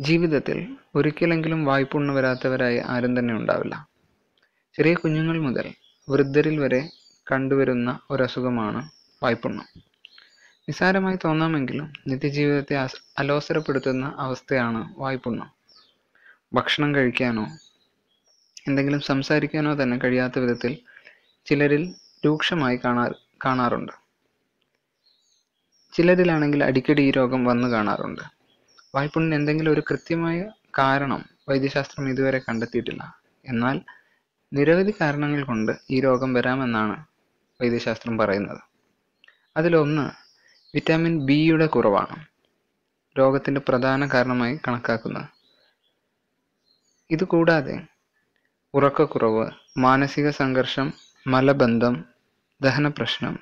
ജീവിതത്തിൽ ഒരിക്കലെങ്കിലും വായ്പുണ്ണ് വരാത്തവരായി ആരും തന്നെ ഉണ്ടാവില്ല. ചെറിയ കുഞ്ഞുങ്ങൾ മുതൽ വൃദ്ധരിൽ വരെ കണ്ടുവരുന്ന ഒരസുഖമാണ് വായ്പുണ്ണം. നിസ്സാരമായി തോന്നാമെങ്കിലും നിത്യജീവിതത്തെ അലോസരപ്പെടുത്തുന്ന അവസ്ഥയാണ് വായ്പുണ്ണം. ഭക്ഷണം കഴിക്കാനോ എന്തെങ്കിലും സംസാരിക്കാനോ തന്നെ കഴിയാത്ത വിധത്തിൽ ചിലരിൽ രൂക്ഷമായി കാണാ കാണാറുണ്ട്. ചിലരിലാണെങ്കിൽ അടിക്കടി ഈ രോഗം വന്നു കാണാറുണ്ട്. വായ്പുണ്ണിന് എന്തെങ്കിലും ഒരു കൃത്യമായ കാരണം വൈദ്യശാസ്ത്രം ഇതുവരെ കണ്ടെത്തിയിട്ടില്ല. എന്നാൽ നിരവധി കാരണങ്ങൾ കൊണ്ട് ഈ രോഗം വരാമെന്നാണ് വൈദ്യശാസ്ത്രം പറയുന്നത്. അതിലൊന്ന് വിറ്റാമിൻ ബിയുടെ കുറവാണ്. രോഗത്തിന്റെ പ്രധാന കാരണമായി കണക്കാക്കുന്നത്. ഇതുകൂടാതെ ഉറക്കക്കുറവ് മാനസിക സംഘർഷം മലബന്ധം ദഹന പ്രശ്നം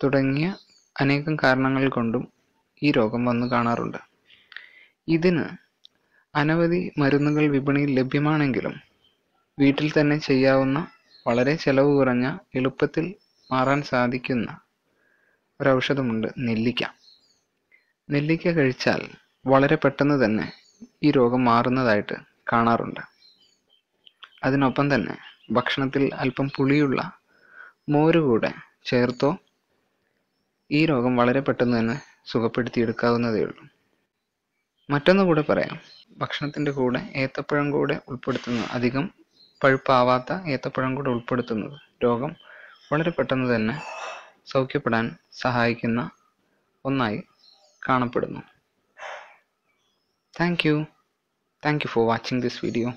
തുടങ്ങിയ അനേകം കാരണങ്ങൾ കൊണ്ടും ഈ രോഗം വന്നു കാണാറുണ്ട്. ഇതിന് അനവധി മരുന്നുകൾ വിപണിയിൽ ലഭ്യമാണെങ്കിലും വീട്ടിൽ തന്നെ ചെയ്യാവുന്ന വളരെ ചെലവ് കുറഞ്ഞ എളുപ്പത്തിൽ മാറാൻ സാധിക്കുന്ന ഒരൗഷധമുണ്ട് നെല്ലിക്ക. നെല്ലിക്ക കഴിച്ചാൽ വളരെ പെട്ടെന്ന് തന്നെ ഈ രോഗം മാറുന്നതായിട്ട് കാണാറുണ്ട്. അതിനൊപ്പം തന്നെ ഭക്ഷണത്തിൽ അല്പം പുളിയുള്ള മോര് കൂടെ ചേർത്തോ ഈ രോഗം വളരെ പെട്ടെന്ന് തന്നെ സുഖപ്പെടുത്തിയെടുക്കാവുന്നതേ ഉള്ളൂ മറ്റൊന്ന് കൂടെ പറയാം. ഭക്ഷണത്തിന്റെ കൂടെ ഏത്തപ്പഴം കൂടെ ഉൾപ്പെടുത്തുന്നത് അധികം പഴുപ്പാവാത്ത ഏത്തപ്പഴം കൂടെ ഉൾപ്പെടുത്തുന്നത് രോഗം വളരെ പെട്ടെന്ന് തന്നെ സൗഖ്യപ്പെടാൻ സഹായിക്കുന്ന ഒന്നായി കാണപ്പെടുന്നു. Thank you thank you for watching this video